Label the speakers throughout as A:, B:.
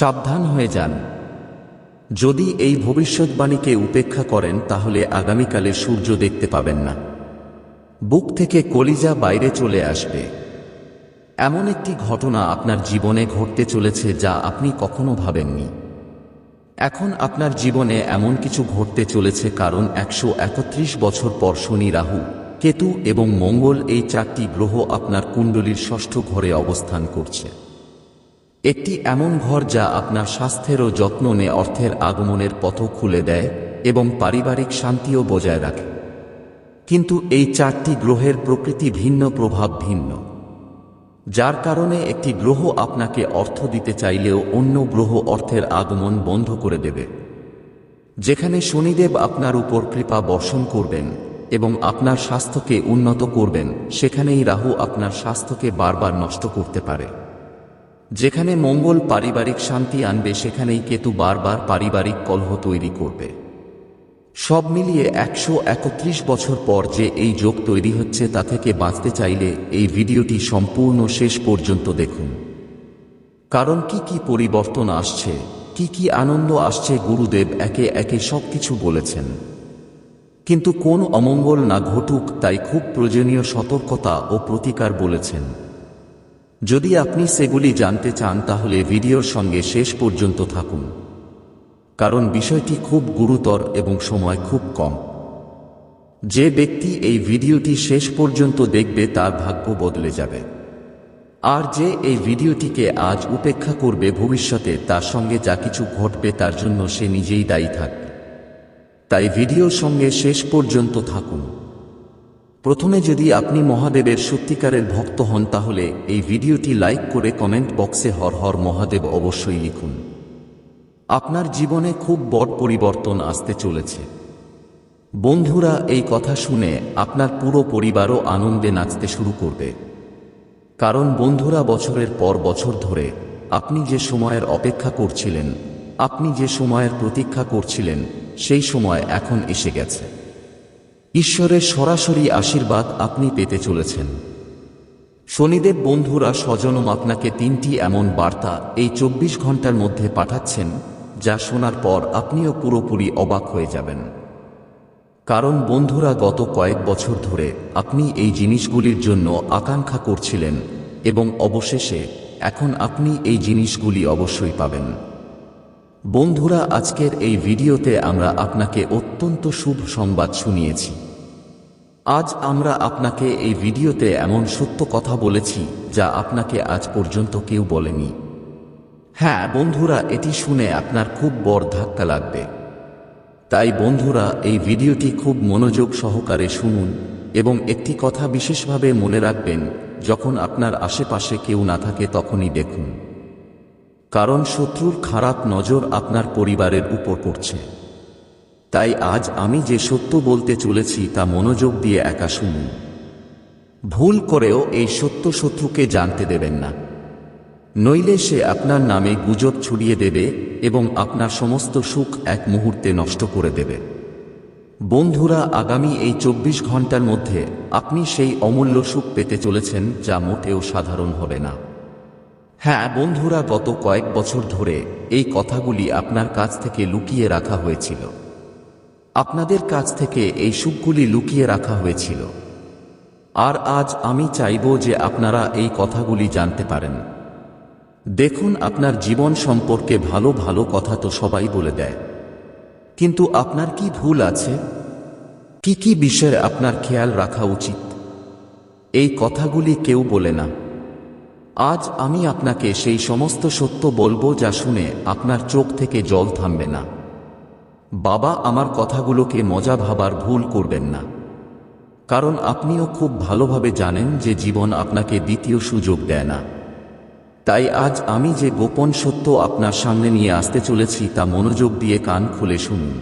A: সাবধান হয়ে যান। যদি এই ভবিষ্যৎবাণীকে উপেক্ষা করেন, তাহলে আগামীকালে সূর্য দেখতে পাবেন না। বুক থেকে কলিজা বাইরে চলে আসবে। এমন একটি ঘটনা আপনার জীবনে ঘটতে চলেছে যা আপনি কখনো ভাবেননি। এখন আপনার জীবনে এমন কিছু ঘটতে চলেছে কারণ একশো একত্রিশ বছর পর শনি, রাহু, কেতু এবং মঙ্গল এই চারটি গ্রহ আপনার কুণ্ডলীর ষষ্ঠ ঘরে অবস্থান করছে। একটি এমন ঘর যা আপনার স্বাস্থ্যেরও যত্ন নিয়ে অর্থের আগমনের পথ খুলে দেয় এবং পারিবারিক শান্তিও বজায় রাখে। কিন্তু এই চারটি গ্রহের প্রকৃতি ভিন্ন, প্রভাব ভিন্ন। যার কারণে একটি গ্রহ আপনাকে অর্থ দিতে চাইলেও অন্য গ্রহ অর্থের আগমন বন্ধ করে দেবে। যেখানে শনিদেব আপনার উপর কৃপা বর্ষণ করবেন এবং আপনার স্বাস্থ্যকে উন্নত করবেন, সেখানেই রাহু আপনার স্বাস্থ্যকে বারবার নষ্ট করতে পারে। যেখানে মঙ্গল পারিবারিক শান্তি আনবে, সেখানেই কেতু বারবার পারিবারিক কলহ তৈরি করবে। সব মিলিয়ে একশো একত্রিশ বছর পর যে এই যোগ তৈরি হচ্ছে, তা থেকে বাঁচতে চাইলে এই ভিডিওটি সম্পূর্ণ শেষ পর্যন্ত দেখুন। কারণ কি কি পরিবর্তন আসছে, কি কি আনন্দ আসছে, গুরুদেব একে একে সবকিছু বলেছেন। কিন্তু কোন অমঙ্গল না ঘটুক, তাই খুব প্রয়োজনীয় সতর্কতা ও প্রতিকার বলেছেন। যদি আপনি সেগুলি জানতে চান, তাহলে ভিডিওর সঙ্গে শেষ পর্যন্ত থাকুন। কারণ বিষয়টি খুব গুরুতর এবং সময় খুব কম। যে ব্যক্তি এই ভিডিওটি শেষ পর্যন্ত দেখবে, তার ভাগ্য বদলে যাবে। আর যে এই ভিডিওটিকে আজ উপেক্ষা করবে ভবিষ্যতে, তার সঙ্গে যা কিছু ঘটবে, তার জন্য সে নিজেই দায়ী থাকবে। তাই ভিডিওর সঙ্গে শেষ পর্যন্ত থাকুন। প্রথমে যদি আপনি মহাদেবের সত্যিকারের ভক্ত হন তাহলে এই ভিডিওটি লাইক করে কমেন্ট বক্সে হর হর মহাদেব অবশ্যই লিখুন। আপনার জীবনে খুব বড় পরিবর্তন আসতে চলেছে। বন্ধুরা, এই কথা শুনে আপনার পুরো পরিবারও আনন্দে নাচতে শুরু করবে। কারণ বন্ধুরা, বছরের পর বছর ধরে আপনি যে সময়ের অপেক্ষা করছিলেন, আপনি যে সময়ের প্রতীক্ষা করছিলেন, সেই সময় এখন এসে গেছে। ঈশ্বরের সরাসরি আশীর্বাদ আপনি পেতে চলেছেন। শনিদেব বন্ধুরা স্বজনম আপনাকে তিনটি এমন বার্তা এই চব্বিশ ঘণ্টার মধ্যে পাঠাচ্ছেন, যা শোনার পর আপনিও পুরোপুরি অবাক হয়ে যাবেন। কারণ বন্ধুরা গত কয়েক বছর ধরে আপনি এই জিনিসগুলির জন্য আকাঙ্ক্ষা করছিলেন এবং অবশেষে এখন আপনি এই জিনিসগুলি অবশ্যই পাবেন। বন্ধুরা, আজকের এই ভিডিওতে আমরা আপনাকে অত্যন্ত শুভ সংবাদ শুনিয়েছি। আজ আমরা আপনাকে এই ভিডিওতে এমন সত্য কথা বলেছি, যা আপনাকে আজ পর্যন্ত কেউ বলেনি। হ্যাঁ বন্ধুরা, এটি শুনে আপনার খুব বড় ধাক্কা লাগবে। তাই বন্ধুরা, এই ভিডিওটি খুব মনোযোগ সহকারে শুনুন এবং একটি কথা বিশেষভাবে মনে রাখবেন, যখন আপনার আশেপাশে কেউ না থাকে তখনই দেখুন। কারণ শত্রুর খারাপ নজর আপনার পরিবারের উপর পড়ছে। তাই আজ আমি যে সত্য বলতে চলেছি তা মনোযোগ দিয়ে একা শুনুন। ভুল করেও এই সত্য শত্রুকে জানতে দেবেন না। নইলে সে আপনার নামে গুজব ছড়িয়ে দেবে এবং আপনার সমস্ত সুখ এক মুহূর্তে নষ্ট করে দেবে। বন্ধুরা, আগামী এই চব্বিশ ঘণ্টার মধ্যে আপনি সেই অমূল্য সুখ পেতে চলেছেন যা মোটেও সাধারণ হবে না। হ্যাঁ বন্ধুরা, গত কয়েক বছর ধরে এই কথাগুলি আপনার কাছ থেকে লুকিয়ে রাখা হয়েছিল। আপনাদের কাছ থেকে এই সুখগুলি লুকিয়ে রাখা হয়েছিল। আর আজ আমি চাইব যে আপনারা এই কথাগুলি জানতে পারেন। দেখুন, আপনার জীবন সম্পর্কে ভালো ভালো কথা তো সবাই বলে দেয়। কিন্তু আপনার কি ভুল আছে? কি কি বিষয়ে আপনার খেয়াল রাখা উচিত? এই কথাগুলি কেউ বলে না। আজ আমি আপনাকে সেই সমস্ত সত্য বলব যা শুনে আপনার চোখ থেকে জল থামবে না। বাবা আমার কথাগুলোকে মজা ভাবার ভুল করবেন না। কারণ আপনিও খুব ভালোভাবে জানেন যে জীবন আপনাকে দ্বিতীয় সুযোগ দেয় না। তাই আজ আমি যে গোপন সত্য আপনার সামনে নিয়ে আসতে চলেছি তা মনোযোগ দিয়ে কান খুলে শুনুন।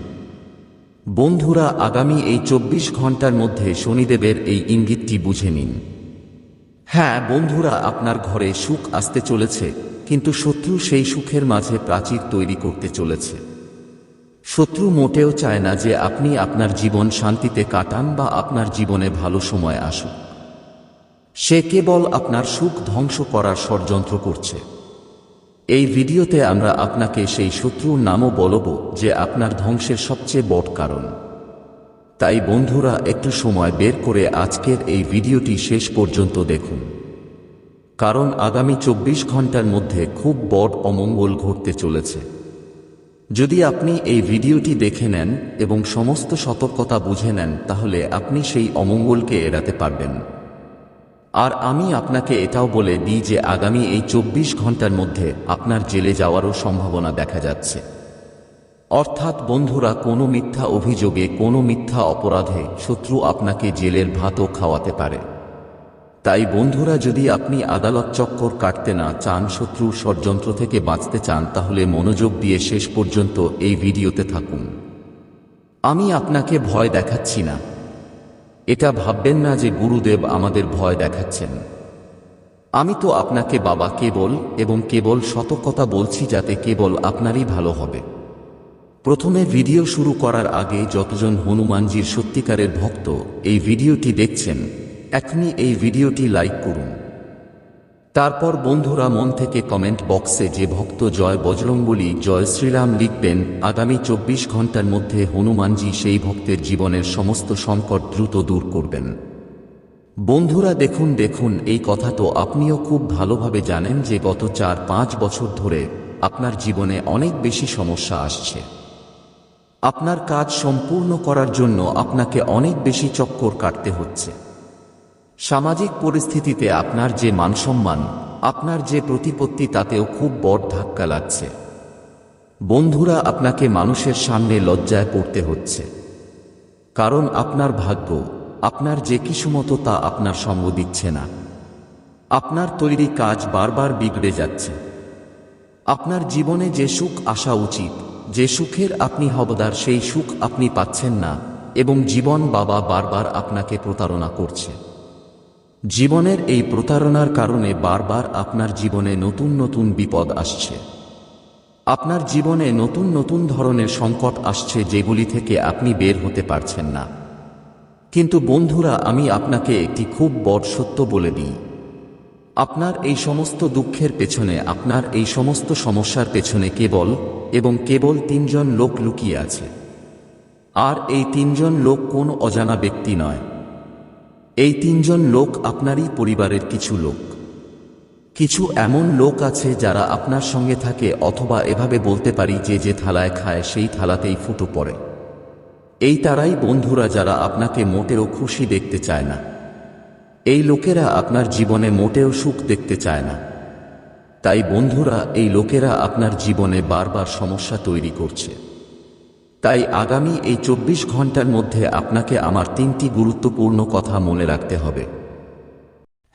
A: বন্ধুরা, আগামী এই চব্বিশ ঘণ্টার মধ্যে শনিদেবের এই ইঙ্গিতটি বুঝে নিন। হ্যাঁ বন্ধুরা, আপনার ঘরে সুখ আসতে চলেছে, কিন্তু শত্রু সেই সুখের মাঝে প্রাচীর তৈরি করতে চলেছে। শত্রু মোটেও চায় না যে আপনি আপনার জীবন শান্তিতে কাটান বা আপনার জীবনে ভালো সময় আসুক। সে কেবল আপনার সুখ ধ্বংস করার ষড়যন্ত্র করছে। এই ভিডিওতে আমরা আপনাকে সেই শত্রুর নামও বলব, যে আপনার ধ্বংসের সবচেয়ে বড় কারণ। তাই বন্ধুরা, একটু সময় বের করে আজকের এই ভিডিওটি শেষ পর্যন্ত দেখুন। কারণ আগামী চব্বিশ ঘণ্টার মধ্যে খুব বড় অমঙ্গল ঘটতে চলেছে। যদি আপনি এই ভিডিওটি দেখে নেন এবং সমস্ত সতর্কতা বুঝে নেন, তাহলে আপনি সেই অমঙ্গলকে এড়াতে পারবেন। আর আমি আপনাকে এটাও বলে দিই যে আগামী এই চব্বিশ ঘণ্টার মধ্যে আপনার জেলে যাওয়ারও সম্ভাবনা দেখা যাচ্ছে। অর্থাৎ বন্ধুরা, কোনো মিথ্যা অভিযোগে, কোনো মিথ্যা অপরাধে শত্রু আপনাকে জেলের ভাতও খাওয়াতে পারে। তাই বন্ধুরা, যদি আপনি আদালত চক্কর কাটতে না চান শত্রুর ষড়যন্ত্র থেকে বাঁচতে চান, তাহলে মনোযোগ দিয়ে শেষ পর্যন্ত এই ভিডিওতে থাকুন। আমি আপনাকে ভয় দেখাচ্ছি না। এটা ভাববেন না যে গুরুদেব আমাদের ভয় দেখাচ্ছেন। আমি তো আপনাকে বাবা কেবল এবং কেবল সতর্কতা বলছি যাতে কেবল আপনারই ভালো হবে। প্রথমে ভিডিও শুরু করার আগে যতজন হনুমানজির সত্যিকারের ভক্ত এই ভিডিওটি দেখছেন এখনই এই ভিডিওটি লাইক করুন। তারপর বন্ধুরা মন থেকে কমেন্ট বক্সে যে ভক্ত জয় বজরঙ্গলী জয় শ্রীরাম লিখবেন, আগামী চব্বিশ ঘণ্টার মধ্যে হনুমানজি সেই ভক্তের জীবনের সমস্ত সংকট দ্রুত দূর করবেন। বন্ধুরা দেখুন দেখুন, এই কথা তো আপনিও খুব ভালোভাবে জানেন যে গত চার পাঁচ বছর ধরে আপনার জীবনে অনেক বেশি সমস্যা আসছে। আপনার কাজ সম্পূর্ণ করার জন্য আপনাকে অনেক বেশি চক্কর কাটতে হচ্ছে। সামাজিক পরিস্থিতিতে আপনার যে মানসম্মান, আপনার যে প্রতিপত্তি তাতেও খুব বড় ধাক্কা লাগছে। বন্ধুরা, আপনাকে মানুষের সামনে লজ্জায় পড়তে হচ্ছে। কারণ আপনার ভাগ্য, আপনার যে কিসমতো তা আপনার সঙ্গ দিচ্ছে না। আপনার তৈরি কাজ বারবার বিগড়ে যাচ্ছে। আপনার জীবনে যে সুখ আসা উচিত যে সুখের আপনি হবদার সেই সুখ আপনি পাচ্ছেন না, এবং জীবন বাবা বারবার আপনাকে প্রতারণা করছে। জীবনের এই প্রতারণার কারণে বারবার আপনার জীবনে নতুন নতুন বিপদ আসছে। আপনার জীবনে নতুন নতুন ধরনের সংকট আসছে যেগুলি থেকে আপনি বের হতে পারছেন না। কিন্তু বন্ধুরা, আমি আপনাকে একটি খুব বড় সত্য বলে দিই। আপনার এই সমস্ত দুঃখের পেছনে, আপনার এই সমস্ত সমস্যার পেছনে কেবল এবং কেবল তিনজন লোক লুকিয়ে আছে। আর এই তিনজন লোক কোন অজানা ব্যক্তি নয়। এই তিনজন লোক আপনারই পরিবারের কিছু লোক। কিছু এমন লোক আছে যারা আপনার সঙ্গে থাকে অথবা এভাবে বলতে পারি যে যে থালায় খায় সেই থালাতেই ফুটো পড়ে। এই তারাই বন্ধুরা যারা আপনাকে মোটেও খুশি দেখতে চায় না। এই লোকেরা আপনার জীবনে মোটেও সুখ দেখতে চায় না। তাই বন্ধুরা, এই লোকেরা আপনার জীবনে বারবার সমস্যা তৈরি করছে। তাই আগামী এই চব্বিশ ঘণ্টার মধ্যে আপনাকে আমার তিনটি গুরুত্বপূর্ণ কথা মনে রাখতে হবে।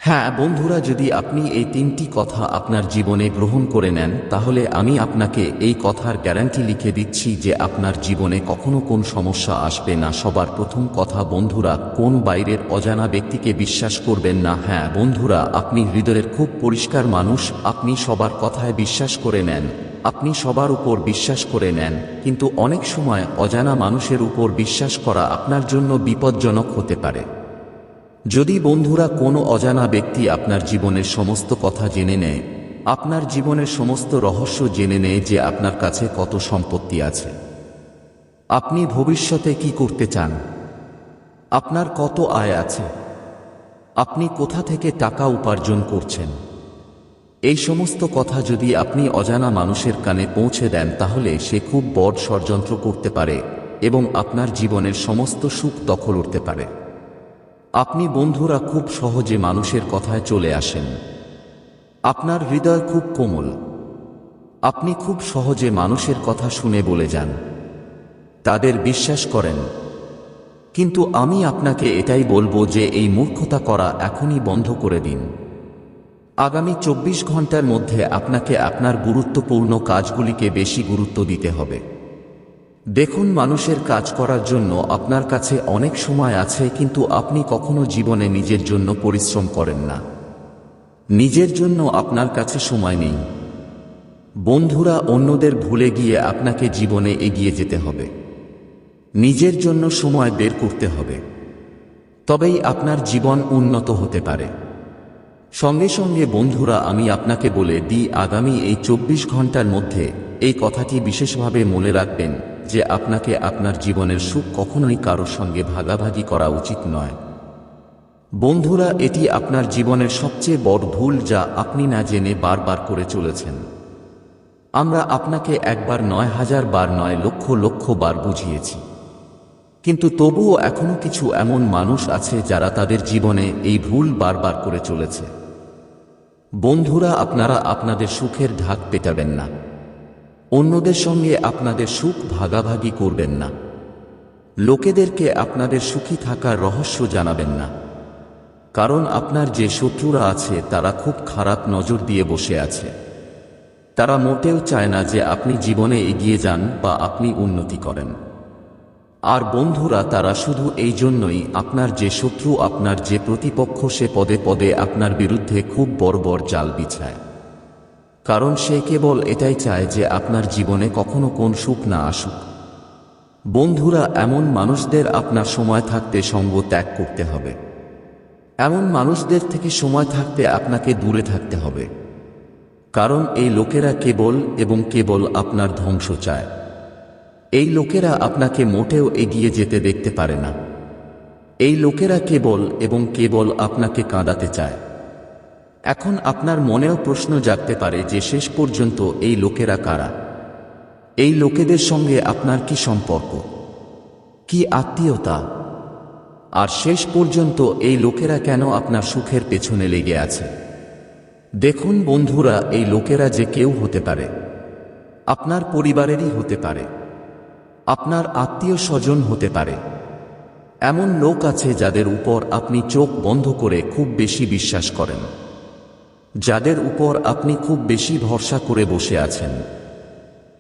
A: হ্যাঁ বন্ধুরা, যদি আপনি এই তিনটি কথা আপনার জীবনে গ্রহণ করে নেন, তাহলে আমি আপনাকে এই কথার গ্যারান্টি লিখে দিচ্ছি যে আপনার জীবনে কখনো কোন সমস্যা আসবে না। সবার প্রথম কথা, বন্ধুরা, কোন বাইরের অজানা ব্যক্তিকে বিশ্বাস করবেন না? হ্যাঁ বন্ধুরা, আপনি হৃদয়ের খুব পরিষ্কার মানুষ, আপনি সবার কথায় বিশ্বাস করে নেন। আপনি সবার উপর বিশ্বাস করে নেন। কিন্তু অনেক সময় অজানা মানুষের উপর বিশ্বাস করা আপনার জন্য বিপজ্জনক হতে পারে। যদি বন্ধুরা কোনো অজানা ব্যক্তি আপনার জীবনের সমস্ত কথা জেনে নেয়, আপনার জীবনের সমস্ত রহস্য জেনে নেয় যে আপনার কাছে কত সম্পত্তি আছে। আপনি ভবিষ্যতে কি করতে চান? আপনার কত আয় আছে? আপনি কোথা থেকে টাকা উপার্জন করছেন? এই সমস্ত কথা যদি আপনি অজানা মানুষের কানে পৌঁছে দেন, তাহলে সে খুব বড় ষড়যন্ত্র করতে পারে এবং আপনার জীবনের সমস্ত সুখ দখল উঠতে পারে। আপনি বন্ধুরা খুব সহজে মানুষের কথায় চলে আসেন। আপনার হৃদয় খুব কোমল। আপনি খুব সহজে মানুষের কথা শুনে বলে যান। তাদের বিশ্বাস করেন। কিন্তু আমি আপনাকে এটাই বলব যে এই মূর্খতা করা এখনই বন্ধ করে দিন। আগামী চব্বিশ ঘণ্টার মধ্যে আপনাকে আপনার গুরুত্বপূর্ণ কাজগুলিকে বেশি গুরুত্ব দিতে হবে। দেখুন মানুষের কাজ করার জন্য আপনার কাছে অনেক সময় আছে কিন্তু আপনি কখনো জীবনে নিজের জন্য পরিশ্রম করেন না। নিজের জন্য আপনার কাছে সময় নেই। বন্ধুরা অন্যদের ভুলে গিয়ে আপনাকে জীবনে এগিয়ে যেতে হবে। নিজের জন্য সময় বের করতে হবে। তবেই আপনার জীবন উন্নত হতে পারে। সঙ্গে সঙ্গে বন্ধুরা, আমি আপনাকে বলে দিই, আগামী এই চব্বিশ ঘণ্টার মধ্যে এই কথাটি বিশেষভাবে মনে রাখবেন। যে আপনাকে আপনার জীবনের সুখ কখনোই কারোর সঙ্গে ভাগাভাগি করা উচিত নয়। বন্ধুরা, এটি আপনার জীবনের সবচেয়ে বড় ভুল যা আপনি না জেনে বারবার করে চলেছেন। আমরা আপনাকে একবার নয় হাজার বার নয় লক্ষ লক্ষ বার বুঝিয়েছি। কিন্তু তবুও এখনও কিছু এমন মানুষ আছে যারা তাদের জীবনে এই ভুল বারবার করে চলেছে। বন্ধুরা, আপনারা আপনাদের সুখের ঢাক পেটাবেন না। অন্যদের সঙ্গে আপনাদের সুখ ভাগাভাগি করবেন না। লোকেদেরকে আপনাদের সুখী থাকার রহস্য জানাবেন না। কারণ আপনার যে শত্রুরা আছে, তারা খুব খারাপ নজর দিয়ে বসে আছে। তারা মোটেও চায় না যে আপনি জীবনে এগিয়ে যান বা আপনি উন্নতি করেন। আর বন্ধুরা, তারা শুধু এই জন্যই আপনার যে শত্রু, আপনার যে প্রতিপক্ষ, সে পদে পদে আপনার বিরুদ্ধে খুব বড় বড় জাল বিছায়। কারণ সে কেবল এটাই চায় যে আপনার জীবনে কখনো কোন সুখ না আসুক। বন্ধুরা, এমন মানুষদের আপনার সময় থাকতে সঙ্গ ত্যাগ করতে হবে। এমন মানুষদের থেকে সময় থাকতে আপনাকে দূরে থাকতে হবে। কারণ এই লোকেরা কেবল এবং কেবল আপনার ধ্বংস চায়। এই লোকেরা আপনাকে মোটেও এগিয়ে যেতে দেখতে পারে না। এই লোকেরা কেবল এবং কেবল আপনাকে কাঁদাতে চায়। এখন আপনার মনেও প্রশ্ন জাগতে পারে যে শেষ পর্যন্ত এই লোকেরা কারা? এই লোকেদের সঙ্গে আপনার কি সম্পর্ক? কি আত্মীয়তা? আর শেষ পর্যন্ত এই লোকেরা কেন আপনার সুখের পেছনে লেগে আছে? দেখুন বন্ধুরা, এই লোকেরা যে কেউ হতে পারে। আপনার পরিবারেরই হতে পারে। আপনার আত্মীয় স্বজন হতে পারে। এমন লোক আছে যাদের উপর আপনি চোখ বন্ধ করে খুব বেশি বিশ্বাস করেন। যাদের উপর আপনি খুব বেশি ভরসা করে বসে আছেন।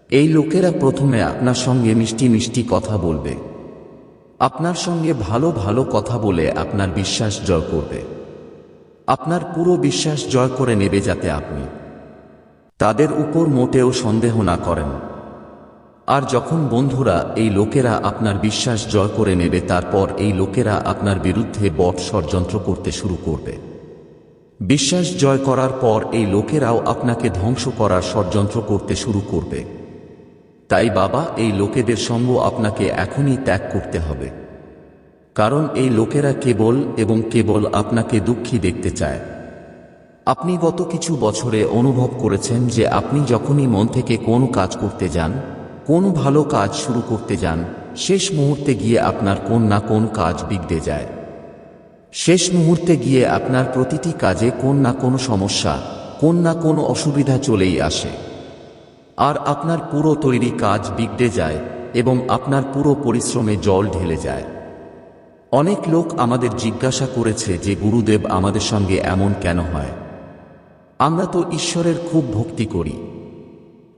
A: এই লোকেরা প্রথমে আপনার সঙ্গে মিষ্টি মিষ্টি কথা বলবে। আপনার সঙ্গে ভালো ভালো কথা বলে আপনার বিশ্বাস জয় করবে। আপনার পুরো বিশ্বাস জয় করে নেবে যাতে আপনি তাদের উপর মোটেও সন্দেহ না করেন। আর যখন বন্ধুরা এই লোকেরা আপনার বিশ্বাস জয় করে নেবে, তারপর এই লোকেরা আপনার বিরুদ্ধে বট ষড়যন্ত্র করতে শুরু করবে। বিশ্বাস জয় করার পর এই লোকেরাও আপনাকে ধ্বংস করার ষড়যন্ত্র করতে শুরু করবে। তাই বাবা, এই লোকেদের সঙ্গ আপনাকে এখনই ত্যাগ করতে হবে। কারণ এই লোকেরা কেবল এবং কেবল আপনাকে দুঃখী দেখতে চায়। আপনি গত কিছু বছরে অনুভব করেছেন যে আপনি যখনই মন থেকে কোনো কাজ করতে যান, কোন ভালো কাজ শুরু করতে যান, শেষ মুহূর্তে গিয়ে আপনার কোন না কোন কাজ বিগড়ে যায়। শেষ মুহূর্তে গিয়ে আপনার প্রতিটি কাজে কোন না কোনো সমস্যা, কোন না কোনো অসুবিধা চলেই আসে। আর আপনার পুরো তৈরি কাজ বিগড়ে যায় এবং আপনার পুরো পরিশ্রমে জল ঢেলে যায়। অনেক লোক আমাদের জিজ্ঞাসা করেছে যে গুরুদেব আমাদের সঙ্গে এমন কেন হয়। আমরা তো ঈশ্বরের খুব ভক্তি করি।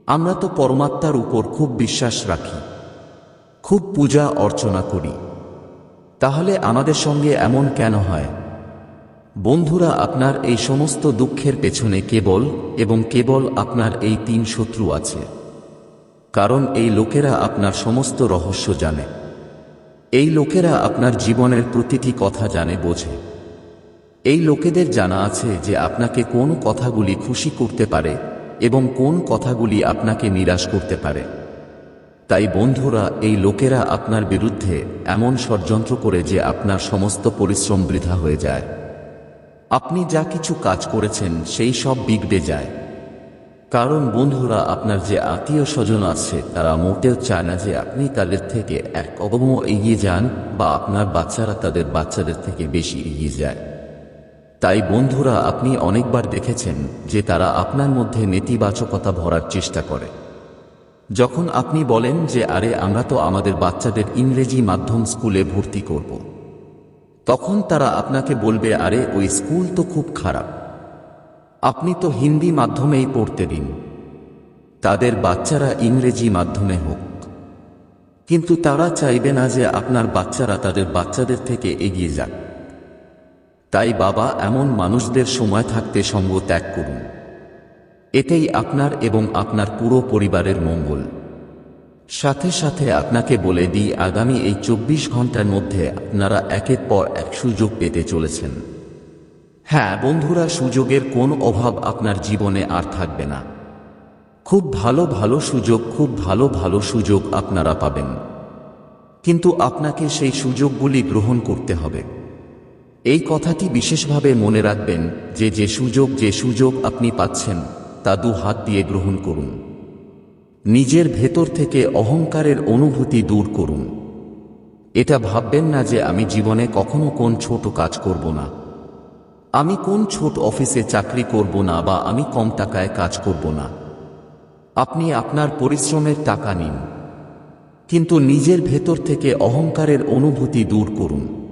A: আমরা তো পরমাত্মার উপর খুব বিশ্বাস রাখি। খুব পূজা অর্চনা করি। তাহলে আমাদের সঙ্গে এমন কেন হয়? বন্ধুরা, আপনার এই সমস্ত দুঃখের পেছনে কেবল এবং কেবল আপনার এই তিন শত্রু আছে। কারণ এই লোকেরা আপনার সমস্ত রহস্য জানে। এই লোকেরা আপনার জীবনের প্রতিটি কথা জানে, বোঝে। এই লোকেদের জানা আছে যে আপনাকে কোন কথাগুলি খুশি করতে পারে এবং কোন কথাগুলি আপনাকে নিরাশ করতে পারে। তাই বন্ধুরা, এই লোকেরা আপনার বিরুদ্ধে এমন ষড়যন্ত্র করে যে আপনার সমস্ত পরিশ্রম বৃথা হয়ে যায়। আপনি যা কিছু কাজ করেছেন, সেই সব বিগড়ে যায়। কারণ বন্ধুরা, আপনার যে আত্মীয় স্বজন আছে, তারা মোটেও চায় না যে আপনি তাদের থেকে এক অগম এগিয়ে যান বা আপনার বাচ্চারা তাদের বাচ্চাদের থেকে বেশি এগিয়ে যায়। তাই বন্ধুরা, আপনি অনেকবার দেখেছেন যে তারা আপনার মধ্যে নেতিবাচকতা ভরার চেষ্টা করে। যখন আপনি বলেন যে, আরে, আমরা তো আমাদের বাচ্চাদের ইংরেজি মাধ্যম স্কুলে ভর্তি করব। তখন তারা আপনাকে বলবে, আরে, ওই স্কুল তো খুব খারাপ। আপনি তো হিন্দি মাধ্যমেই পড়তে দিন। তাদের বাচ্চারা ইংরেজি মাধ্যমে হোক। কিন্তু তারা চাইবে না যে, আপনার বাচ্চারা তাদের বাচ্চাদের থেকে এগিয়ে যাক। তাই বাবা এমন মানুষদের সময় থাকতে সঙ্গ ত্যাগ করুন। এতেই আপনার এবং আপনার পুরো পরিবারের মঙ্গল। সাথে সাথে আপনাকে বলে দিই, আগামী এই চব্বিশ ঘণ্টার মধ্যে আপনারা একের পর এক সুযোগ পেতে চলেছেন। হ্যাঁ বন্ধুরা, সুযোগের কোন অভাব আপনার জীবনে আর থাকবে না। খুব ভালো ভালো সুযোগ, খুব ভালো ভালো সুযোগ আপনারা পাবেন। কিন্তু আপনাকে সেই সুযোগগুলি গ্রহণ করতে হবে। এই কথাটি বিশেষভাবে মনে রাখবেন যে যে সুযোগ যে সুযোগ আপনি পাচ্ছেন তা দু হাত দিয়ে গ্রহণ করুন। নিজের ভেতর থেকে অহংকারের অনুভূতি দূর করুন। এটা ভাববেন না যে আমি জীবনে কখনো কোন ছোট কাজ করব না। আমি কোন ছোট অফিসে চাকরি করব না বা আমি কম টাকায় কাজ করব না। আপনি আপনার পরিশ্রমের টাকা নিন। কিন্তু নিজের ভেতর থেকে অহংকারের অনুভূতি দূর করুন।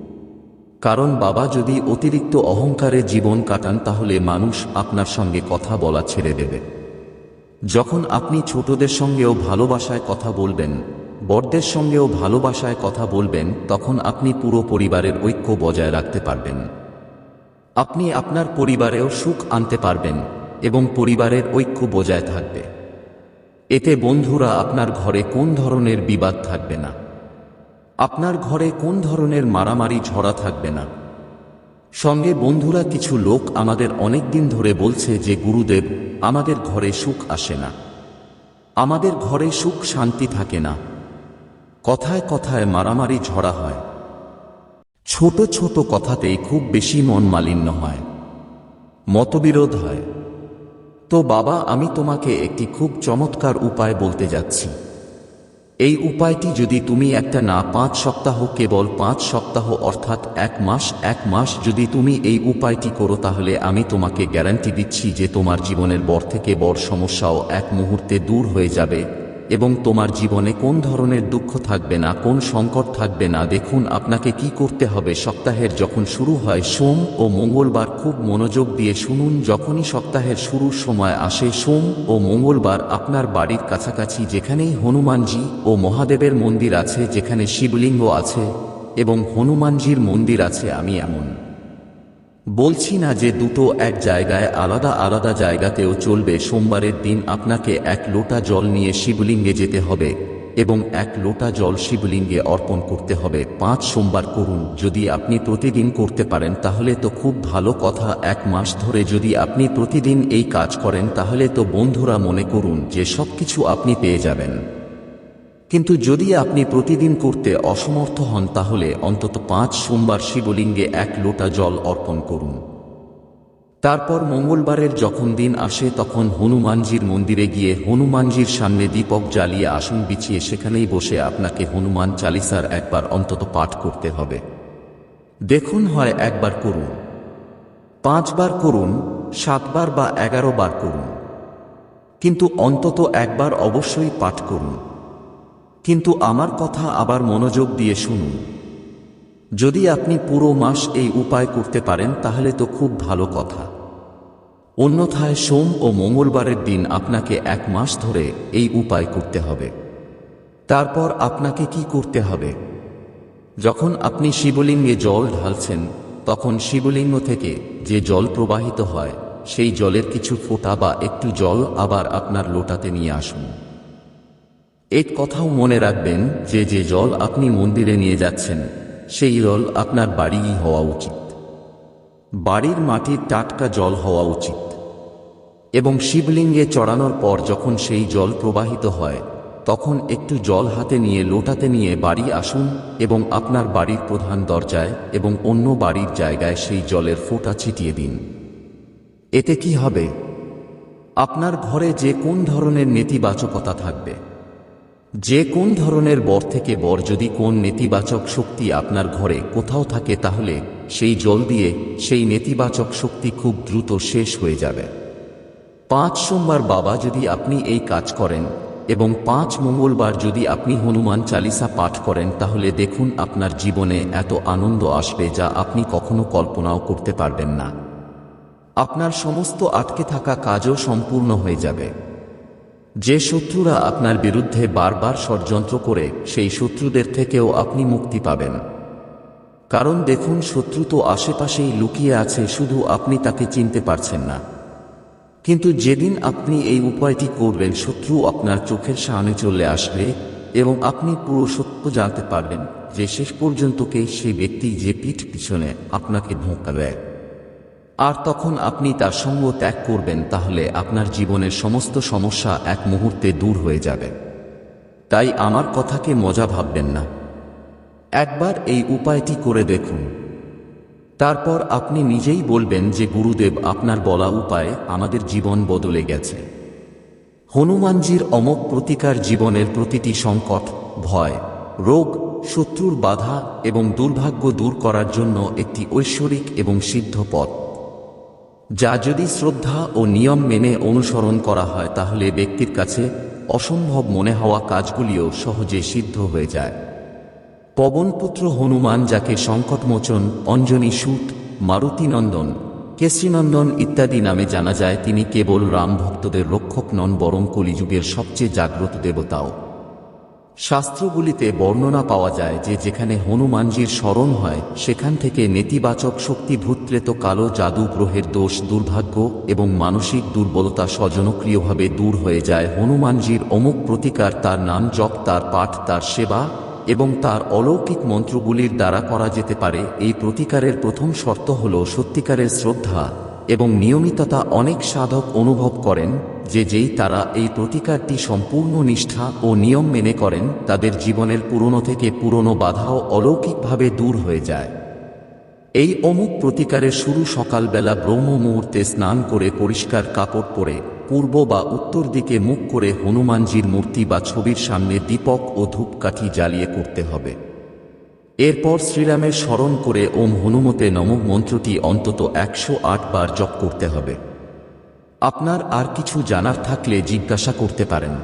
A: কারণ বাবা যদি অতিরিক্ত অহংকারে জীবন কাটান, তাহলে মানুষ আপনার সঙ্গে কথা বলা ছেড়ে দেবে। যখন আপনি ছোটদের সঙ্গেও ভালোবাসায় কথা বলবেন, বড়দের সঙ্গেও ভালোবাসায় কথা বলবেন, তখন আপনি পুরো পরিবারের ঐক্য বজায় রাখতে পারবেন। আপনি আপনার পরিবারেও সুখ আনতে পারবেন এবং পরিবারের ঐক্য বজায় থাকবে। এতে বন্ধুরা আপনার ঘরে কোন ধরনের বিবাদ থাকবে না। আপনার ঘরে কোন ধরনের মারামারি ঝরা থাকবে না। সঙ্গে বন্ধুরা কিছু লোক আমাদের অনেক দিন ধরে বলছে যে, গুরুদেব, আমাদের ঘরে সুখ আসে না। আমাদের ঘরে সুখ শান্তি থাকে না। কথায় কথায় মারামারি ঝরা হয়। ছোট ছোট কথাতেই খুব বেশি মন মালিন্য হয়। মতবিরোধ হয়। তো বাবা, আমি তোমাকে একটি খুব চমৎকার উপায় বলতে যাচ্ছি। এই উপায়টি যদি তুমি একটা না পাঁচ সপ্তাহ, কেবল পাঁচ সপ্তাহ অর্থাৎ এক মাস এক মাস যদি তুমি এই উপায়টি করো, তাহলে আমি তোমাকে গ্যারান্টি দিচ্ছি যে তোমার জীবনের বর থেকে বড় সমস্যাও এক মুহূর্তে দূর হয়ে যাবে। এবং তোমার জীবনে কোন ধরনের দুঃখ থাকবে না, কোন সংকট থাকবে না, দেখুন আপনাকে কি করতে হবে। সপ্তাহের যখন শুরু হয়, সোম ও মঙ্গলবার খুব মনোযোগ দিয়ে শুনুন, যখনই সপ্তাহের শুরুর সময় আসে, সোম ও মঙ্গলবার আপনার বাড়ির কাছাকাছি যেখানেই হনুমানজি ও মহাদেবের মন্দির আছে, যেখানে শিবলিঙ্গ আছে এবং হনুমানজির মন্দির আছে, আমি এমন। বলছি না যে দুটো এক জায়গায় আলাদা আলাদা জায়গাতেও চলবে, সোমবারের দিন আপনাকে এক লোটা জল নিয়ে শিবলিঙ্গে যেতে হবে এবং এক লোটা জল শিবলিঙ্গে অর্পণ করতে হবে। পাঁচ সোমবার করুন, যদি আপনি প্রতিদিন করতে পারেন, তাহলে তো খুব ভালো কথা। এক মাস ধরে যদি আপনি প্রতিদিন এই কাজ করেন, তাহলে তো বন্ধুরা মনে করুন যে সব কিছু আপনি পেয়ে যাবেন। কিন্তু যদি আপনি প্রতিদিন করতে অসমর্থ হন, তাহলে অন্তত পাঁচ সোমবার শিবলিঙ্গে এক লোটা জল অর্পণ করুন। তারপর মঙ্গলবারের যখন দিন আসে, তখন হনুমানজির মন্দিরে গিয়ে হনুমানজির সামনে দীপক জ্বালিয়ে আসন বিছিয়ে সেখানেই বসে আপনাকে হনুমান চালিসার একবার অন্তত পাঠ করতে হবে। দেখুন হয় একবার করুন। পাঁচবার করুন, সাতবার বা এগারো বার করুন। কিন্তু অন্তত একবার অবশ্যই পাঠ করুন। কিন্তু আমার কথা আবার মনোযোগ দিয়ে শুনুন। যদি আপনি পুরো মাস এই উপায় করতে পারেন, তাহলে তো খুব ভালো কথা। অন্যথায় সোম ও মঙ্গলবারের দিন আপনাকে এক মাস ধরে এই উপায় করতে হবে। তারপর আপনাকে কি করতে হবে? যখন আপনি শিবলিঙ্গে জল ঢালছেন, তখন শিবলিঙ্গ থেকে যে জল প্রবাহিত হয়, সেই জলের কিছু ফোঁটা বা একটু জল আবার আপনার লোটাতে নিয়ে আসুন। এক কথাও মনে রাখবেন যে যে জল আপনি মন্দিরে নিয়ে যাচ্ছেন, সেই জল আপনার বাড়িই হওয়া উচিত। বাড়ির মাটির টাটকা জল হওয়া উচিত। এবং শিবলিঙ্গে চড়ানোর পর যখন সেই জল প্রবাহিত হয়, তখন একটু জল হাতে নিয়ে লোটাতে নিয়ে বাড়ি আসুন এবং আপনার বাড়ির প্রধান দরজায় এবং অন্য বাড়ির জায়গায় সেই জলের ফোঁটা ছিটিয়ে দিন। এতে কি হবে? আপনার ঘরে যে কোন ধরনের নেতিবাচকতা থাকবে? যে কোন ধরনের বর থেকে বর যদি কোন নেতিবাচক শক্তি আপনার ঘরে কোথাও থাকে তাহলে সেই জল দিয়ে সেই নেতিবাচক শক্তি খুব দ্রুত শেষ হয়ে যাবে। পাঁচ সোমবার বাবা যদি আপনি এই কাজ করেন এবং পাঁচ মঙ্গলবার যদি আপনি হনুমান চালিসা পাঠ করেন তাহলে দেখুন আপনার জীবনে এত আনন্দ আসবে যা আপনি কখনো কল্পনাও করতে পারবেন না। আপনার সমস্ত আটকে থাকা কাজও সম্পূর্ণ হয়ে যাবে। যে শত্রুরা আপনার বিরুদ্ধে বারবার ষড়যন্ত্র করে, সেই শত্রুদের থেকেও আপনি মুক্তি পাবেন। কারণ দেখুন, শত্রু তো আশেপাশেই লুকিয়ে আছে, শুধু আপনি তাকে চিনতে পারছেন না। কিন্তু যেদিন আপনি এই উপায়টি করবেন, শত্রু আপনার চোখের সামনে চলে আসবে এবং আপনি পুরো সত্য জানতে পারবেন যে শেষ পর্যন্তকে সেই ব্যক্তি যে পিঠ পিছনে আপনাকে ধোঁকা দেয়। আর তখন আপনি তার সঙ্গ ত্যাগ করবেন, তাহলে আপনার জীবনের সমস্ত সমস্যা এক মুহূর্তে দূর হয়ে যাবে। তাই আমার কথাকে মজা ভাববেন না। একবার এই উপায়টি করে দেখুন। তারপর আপনি নিজেই বলবেন যে, গুরুদেব, আপনার বলা উপায়ে আমাদের জীবন বদলে গেছে। হনুমানজির অমক প্রতিকার জীবনের প্রতিটি সংকট, ভয়, রোগ, শত্রুর বাধা এবং দুর্ভাগ্য দূর করার জন্য একটি ঐশ্বরিক এবং সিদ্ধ পথ। যা যদি শ্রদ্ধা ও নিয়ম মেনে অনুসরণ করা হয়, তাহলে ব্যক্তির কাছে অসম্ভব মনে হওয়া কাজগুলিও সহজে সিদ্ধ হয়ে যায়। পবনপুত্র হনুমান, যাকে সংকটমোচন, অঞ্জনী সুত মারুতিনন্দন কেশরীনন্দন ইত্যাদি নামে জানা যায়, তিনি কেবল রাম ভক্তদের রক্ষক নন, বরং কলিযুগের সবচেয়ে জাগ্রত দেবতাও। শাস্ত্রগুলিতে বর্ণনা পাওয়া যায় যে যেখানে হনুমানজির স্মরণ হয়, সেখান থেকে নেতিবাচক শক্তি ভূত্রেত কালো জাদু গ্রহের দোষ দুর্ভাগ্য এবং মানসিক দুর্বলতা স্বজনক্রিয়ভাবে দূর হয়ে যায়। হনুমানজির অমুক প্রতিকার তার নাম জপ, তার পাঠ, তার সেবা এবং তার অলৌকিক মন্ত্রগুলির দ্বারা করা যেতে পারে। এই প্রতিকারের প্রথম শর্ত হল সত্যিকারের শ্রদ্ধা এবং নিয়মিততা। অনেক সাধক অনুভব করেন যে যেই তারা এই প্রতিকারটি সম্পূর্ণ নিষ্ঠা ও নিয়ম মেনে করেন, তাদের জীবনের পুরনো থেকে পুরনো বাধাও অলৌকিকভাবে দূর হয়ে যায়। এই অমুক প্রতিকারের শুরু সকালবেলা ব্রহ্ম মুহূর্তে স্নান করে পরিষ্কার কাপড় পরে পূর্ব বা উত্তর দিকে মুখ করে হনুমানজির মূর্তি বা ছবির সামনে দীপক ও ধূপকাঠি জ্বালিয়ে করতে হবে। এরপর শ্রীরামের স্মরণ করে ওম হনুমতে নম মন্ত্রটি অন্তত একশো বার জপ করতে হবে। আপনার আর কিছু জানার থাকলে জিজ্ঞাসা করতে পারেন।